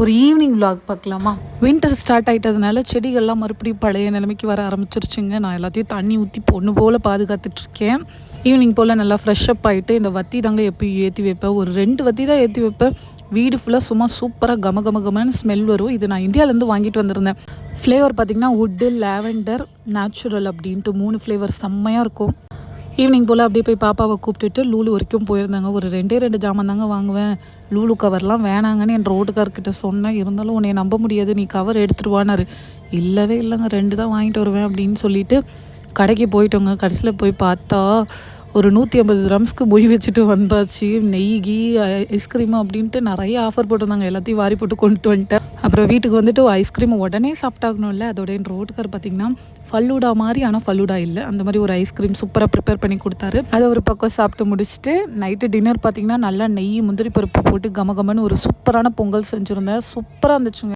ஒரு evening vlog பார்க்கலாமா? Winter start ஆயிட்டதுனால செடிகள்லாம் மறுபடியும் பழைய நிலைமைக்கு வர ஆரம்பிச்சிருச்சுங்க. நான் எல்லாத்தையும் தண்ணி ஊற்றி பொண்ணு போல் பாதுகாத்துட்ருக்கேன். ஈவினிங் போல் நல்லா ஃப்ரெஷ் அப் ஆகிட்டு இந்த வத்தி தாங்க எப்பயும் ஏற்றி வைப்பேன். ஒரு ரெண்டு வத்தி தான் ஏற்றி வைப்பேன். வீடு ஃபுல்லாக சும்மா சூப்பராக கம கம கமன்னு ஸ்மெல் வரும். இது நான் இந்தியாவிலேருந்து வாங்கிட்டு வந்திருந்தேன். ஃப்ளேவர் பார்த்திங்கன்னா வுட்டு லாவெண்டர் நேச்சுரல் அப்படின்ட்டு மூணு ஃப்ளேவர் செம்மையாக இருக்கும். ஈவினிங் போல் அப்படியே போய் பாப்பாவை கூப்பிட்டுட்டு லூலு வரைக்கும் போயிருந்தாங்க. ஒரு ரெண்டே ரெண்டு ஜாமான் தாங்க வாங்குவேன். லூலு கவர்லாம் வேணாங்கன்னு என் ரோட்டுக்கார்கிட்ட சொன்னேன். இருந்தாலும் உன்னை நம்ப முடியாது. நீ கவர் எடுத்துருவானாரு இல்லவே இல்லைங்க. ரெண்டு தான் வாங்கிட்டு வருவேன் அப்படின்னு சொல்லிட்டு கடைக்கு போயிட்டோங்க. கடைசியில் போய் பார்த்தா ஒரு நூற்றி ஐம்பது கிராம்ஸ்க்கு மொய் வச்சுட்டு வந்தாச்சு. நெய் கீ ஐஸ்கிரீம் அப்படின்ட்டு நிறைய ஆஃபர் போட்டிருந்தாங்க. எல்லாத்தையும் வாரி போட்டு கொண்டுட்டு வந்துட்டேன். அப்புறம் வீட்டுக்கு வந்துட்டு ஐஸ்கிரீம் உடனே சாப்பிட்டாகணும்ல. அதோட என் ரோட்டுக்கார் பார்த்தீங்கன்னா ஃபல்லூடா மாதிரி ஆனால் ஃபல்லூடா இல்லை. அந்த மாதிரி ஒரு ஐஸ்கிரீம் சூப்பராக ப்ரிப்பேர் பண்ணி கொடுத்தாரு. அதை ஒரு பக்கம் சாப்பிட்டு முடிச்சுட்டு நைட்டு டின்னர் பார்த்தீங்கன்னா நல்லா நெய் முந்திரி பருப்பு போட்டு கம கமன்னு ஒரு சூப்பரான பொங்கல் செஞ்சுருந்தேன். சூப்பராக இருந்துச்சுங்க.